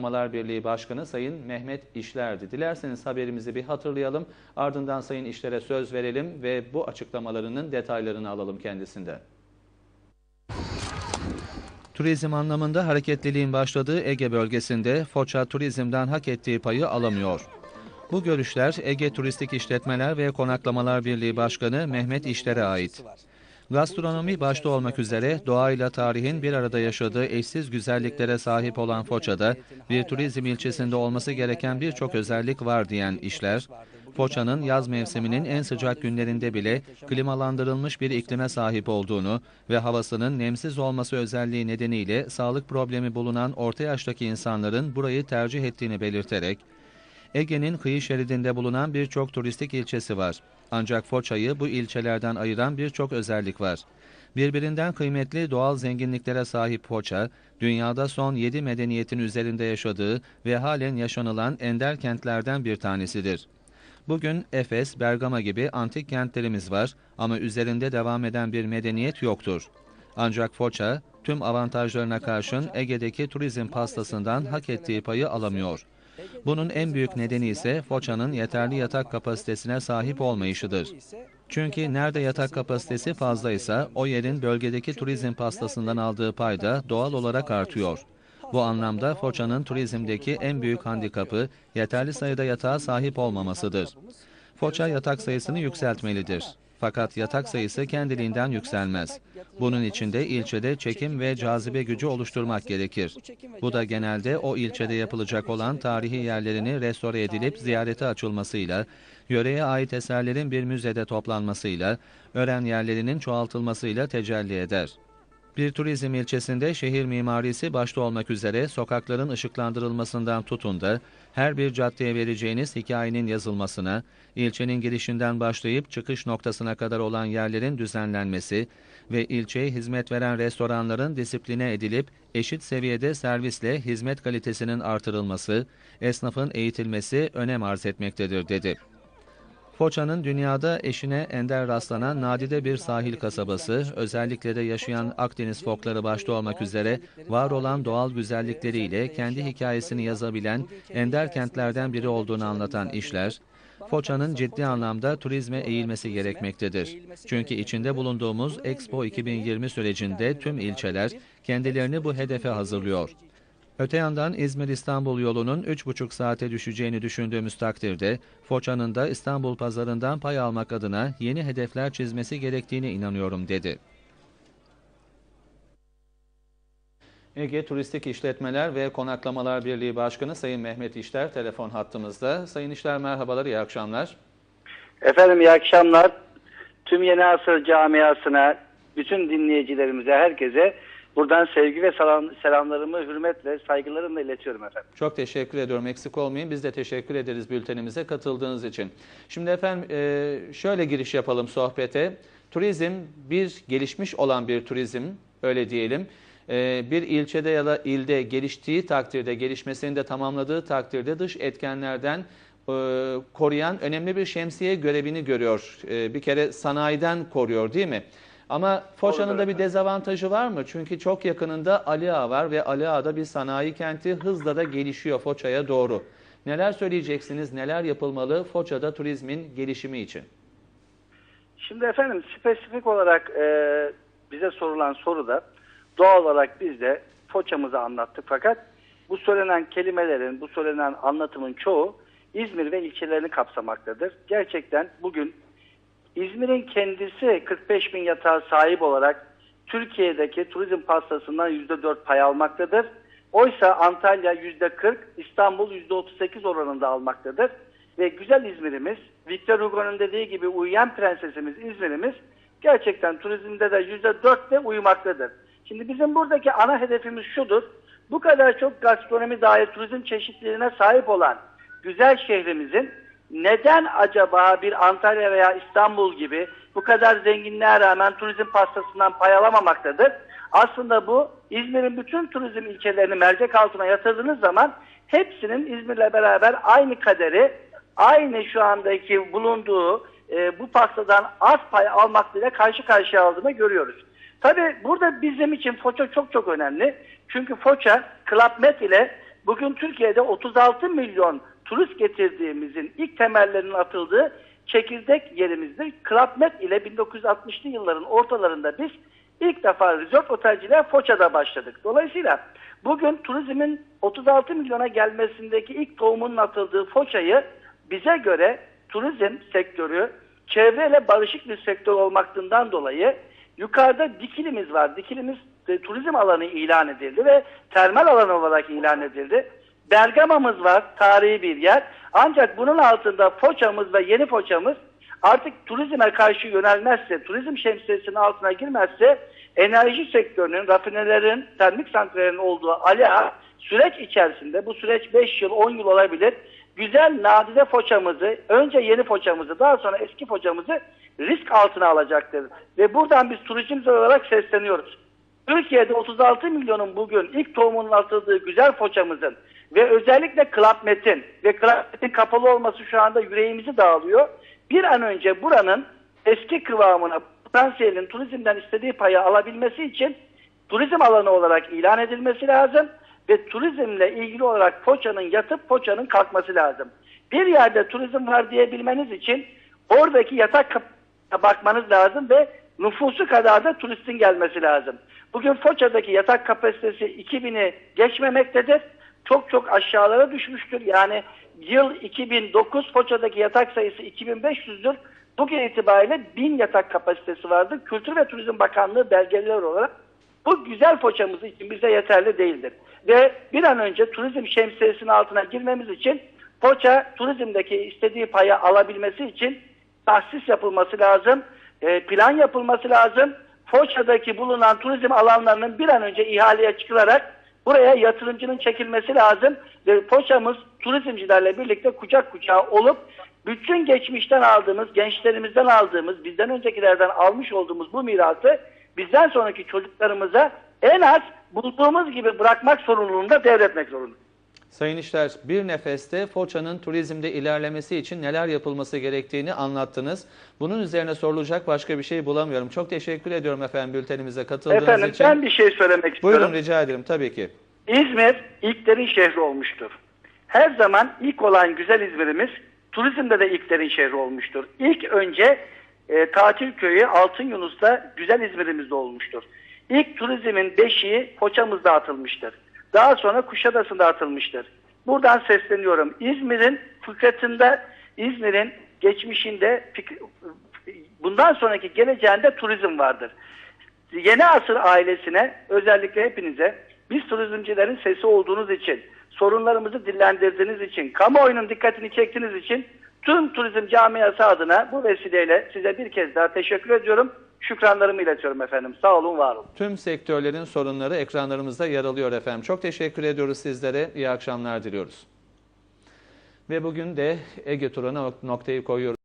Konaklamalar Birliği Başkanı Sayın Mehmet İşler'di. Dilerseniz haberimizi bir hatırlayalım. Ardından Sayın İşler'e söz verelim ve bu açıklamalarının detaylarını alalım kendisinden. Turizm anlamında hareketliliğin başladığı Ege bölgesinde Foça turizmden hak ettiği payı alamıyor. Bu görüşler Ege Turistik İşletmeler ve Konaklamalar Birliği Başkanı Mehmet İşler'e ait. Gastronomi başta olmak üzere doğayla tarihin bir arada yaşadığı eşsiz güzelliklere sahip olan Foça'da bir turizm ilçesinde olması gereken birçok özellik var diyen işler, Foça'nın yaz mevsiminin en sıcak günlerinde bile klimalandırılmış bir iklime sahip olduğunu ve havasının nemsiz olması özelliği nedeniyle sağlık problemi bulunan orta yaştaki insanların burayı tercih ettiğini belirterek, Ege'nin kıyı şeridinde bulunan birçok turistik ilçesi var. Ancak Foça'yı bu ilçelerden ayıran birçok özellik var. Birbirinden kıymetli doğal zenginliklere sahip Foça, dünyada son 7 medeniyetin üzerinde yaşadığı ve halen yaşanılan ender kentlerden bir tanesidir. Bugün Efes, Bergama gibi antik kentlerimiz var ama üzerinde devam eden bir medeniyet yoktur. Ancak Foça, tüm avantajlarına karşın Ege'deki turizm pastasından hak ettiği payı alamıyor. Bunun en büyük nedeni ise Foça'nın yeterli yatak kapasitesine sahip olmayışıdır. Çünkü nerede yatak kapasitesi fazlaysa o yerin bölgedeki turizm pastasından aldığı pay da doğal olarak artıyor. Bu anlamda Foça'nın turizmdeki en büyük handikapı yeterli sayıda yatağa sahip olmamasıdır. Foça yatak sayısını yükseltmelidir. Fakat yatak sayısı kendiliğinden yükselmez. Bunun için de ilçede çekim ve cazibe gücü oluşturmak gerekir. Bu da genelde o ilçede yapılacak olan tarihi yerlerini restore edilip ziyarete açılmasıyla, yöreye ait eserlerin bir müzede toplanmasıyla, öğren yerlerinin çoğaltılmasıyla tecelli eder. Bir turizm ilçesinde şehir mimarisi başta olmak üzere sokakların ışıklandırılmasından tutun da her bir caddeye vereceğiniz hikayenin yazılmasına, ilçenin girişinden başlayıp çıkış noktasına kadar olan yerlerin düzenlenmesi ve ilçeye hizmet veren restoranların disipline edilip eşit seviyede servisle hizmet kalitesinin artırılması, esnafın eğitilmesi önem arz etmektedir dedi. Foça'nın dünyada eşine ender rastlanan nadide bir sahil kasabası, özellikle de yaşayan Akdeniz fokları başta olmak üzere var olan doğal güzellikleriyle kendi hikayesini yazabilen ender kentlerden biri olduğunu anlatan işler, Foça'nın ciddi anlamda turizme eğilmesi gerekmektedir. Çünkü içinde bulunduğumuz Expo 2020 sürecinde tüm ilçeler kendilerini bu hedefe hazırlıyor. Öte yandan İzmir-İstanbul yolunun 3,5 saate düşeceğini düşündüğümüz takdirde Foça'nın da İstanbul pazarından pay almak adına yeni hedefler çizmesi gerektiğine inanıyorum dedi. Ege Turistik İşletmeler ve Konaklamalar Birliği Başkanı Sayın Mehmet İşler telefon hattımızda. Sayın İşler merhabalar, iyi akşamlar. Efendim iyi akşamlar. Tüm Yeni Asır camiasına, bütün dinleyicilerimize, herkese buradan sevgi ve selam, selamlarımı hürmetle, saygılarımla iletiyorum efendim. Çok teşekkür ediyorum. Eksik olmayın. Biz de teşekkür ederiz bültenimize katıldığınız için. Şimdi efendim e, şöyle giriş yapalım sohbete. Turizm bir gelişmiş olan bir turizm, öyle diyelim. E, bir ilçede ya da ilde geliştiği takdirde, gelişmesini de tamamladığı takdirde dış etkenlerden e, koruyan önemli bir şemsiye görevini görüyor. Bir kere sanayiden koruyor değil mi? Ama Foça'nın da bir dezavantajı var mı? Çünkü çok yakınında Ali Ağa var ve Ali Ağa'da bir sanayi kenti hızla da gelişiyor Foça'ya doğru. Neler söyleyeceksiniz, neler yapılmalı Foça'da turizmin gelişimi için? Şimdi efendim spesifik olarak e, bize sorulan soruda doğal olarak biz de Foça'mızı anlattık fakat bu söylenen kelimelerin, bu söylenen anlatımın çoğu İzmir ve ilçelerini kapsamaktadır. Gerçekten bugün İzmir'in kendisi 45 bin yatağa sahip olarak Türkiye'deki turizm pastasından %4 pay almaktadır. Oysa Antalya %40, İstanbul %38 oranında almaktadır. Ve güzel İzmir'imiz, Victor Hugo'nun dediği gibi uyuyan prensesimiz İzmir'imiz gerçekten turizmde de %4 de uyumaktadır. Şimdi bizim buradaki ana hedefimiz şudur. Bu kadar çok gastronomi dair turizm çeşitliliğine sahip olan güzel şehrimizin neden acaba bir Antalya veya İstanbul gibi bu kadar zenginliğe rağmen turizm pastasından pay alamamaktadır? Aslında bu İzmir'in bütün turizm ilçelerini mercek altına yatırdığınız zaman hepsinin İzmir'le beraber aynı kaderi, aynı şu andaki bulunduğu e, bu pastadan az pay almakla karşı karşıya aldığını görüyoruz. Tabi burada bizim için Foça çok çok önemli. Çünkü Foça Club Med ile Bugün Türkiye'de 36 milyon turist getirdiğimizin ilk temellerinin atıldığı çekirdek yerimizdir. Med ile 1960'lı yılların ortalarında biz ilk defa resort otelciliğe Foça'da başladık. Dolayısıyla bugün turizmin 36 milyona gelmesindeki ilk tohumunun atıldığı Foça'yı bize göre turizm sektörü çevreyle barışık bir sektör olmaktından dolayı yukarıda dikilimiz var. Dikilimiz e, turizm alanı ilan edildi ve termal alanı olarak ilan edildi. Bergama'mız var, tarihi bir yer. Ancak bunun altında Foça'mız ve yeni Foça'mız artık turizme karşı yönelmezse, turizm şemsiyesinin altına girmezse enerji sektörünün, rafinelerin, termik santrallerin olduğu alea süreç içerisinde, bu süreç 5 yıl, 10 yıl olabilir, güzel nadide foçamızı, önce yeni foçamızı, daha sonra eski foçamızı risk altına alacaktır. Ve buradan biz turizmciler olarak sesleniyoruz. Türkiye'de 36 milyonun bugün ilk tohumunun atıldığı güzel foçamızın ve özellikle Club Med'in ve Club Med'in kapalı olması şu anda yüreğimizi dağılıyor. Bir an önce buranın eski kıvamına potansiyelin turizmden istediği payı alabilmesi için turizm alanı olarak ilan edilmesi lazım ve turizmle ilgili olarak Foça'nın yatıp Foça'nın kalkması lazım. Bir yerde turizm var diyebilmeniz için oradaki yatak bakmanız lazım ve nüfusu kadar da turistin gelmesi lazım. Bugün Foça'daki yatak kapasitesi 2000'i geçmemektedir. Çok çok aşağılara düşmüştür. Yani yıl 2009 Foça'daki yatak sayısı 2500'dür. Bugün itibariyle 1000 yatak kapasitesi vardır. Kültür ve Turizm Bakanlığı belgeler olarak bu güzel Foça'mız için bize yeterli değildir. Ve bir an önce turizm şemsiyesinin altına girmemiz için Foça turizmdeki istediği payı alabilmesi için tahsis yapılması lazım, e, plan yapılması lazım. Foça'daki bulunan turizm alanlarının bir an önce ihaleye çıkılarak buraya yatırımcının çekilmesi lazım ve Foça'mız turizmcilerle birlikte kucak kucağa olup bütün geçmişten aldığımız, gençlerimizden aldığımız, bizden öncekilerden almış olduğumuz bu mirası bizden sonraki çocuklarımıza en az bulduğumuz gibi bırakmak sorumluluğunda devretmek zorunda. Sayın İşler, bir nefeste Foça'nın turizmde ilerlemesi için neler yapılması gerektiğini anlattınız. Bunun üzerine sorulacak başka bir şey bulamıyorum. Çok teşekkür ediyorum efendim bültenimize katıldığınız Efendim için. ben bir şey söylemek istiyorum. Buyurun rica ederim tabii ki. İzmir ilklerin şehri olmuştur. Her zaman ilk olan güzel İzmir'imiz turizmde de ilklerin şehri olmuştur. İlk önce e, tatil köyü Altın Yunus'ta güzel İzmir'imizde olmuştur. İlk turizmin beşiği Foça'mızda atılmıştır. Daha sonra Kuşadası'nda atılmıştır. Buradan sesleniyorum. İzmir'in fıkratında, İzmir'in geçmişinde, bundan sonraki geleceğinde turizm vardır. Yeni Asır ailesine özellikle hepinize biz turizmcilerin sesi olduğunuz için, sorunlarımızı dillendirdiğiniz için, kamuoyunun dikkatini çektiğiniz için tüm turizm camiası adına bu vesileyle size bir kez daha teşekkür ediyorum. Şükranlarımı iletiyorum efendim. Sağ olun, var olun. Tüm sektörlerin sorunları ekranlarımızda yer alıyor efendim. Çok teşekkür ediyoruz sizlere. İyi akşamlar diliyoruz. Ve bugün de Ege turuna noktayı koyuyoruz.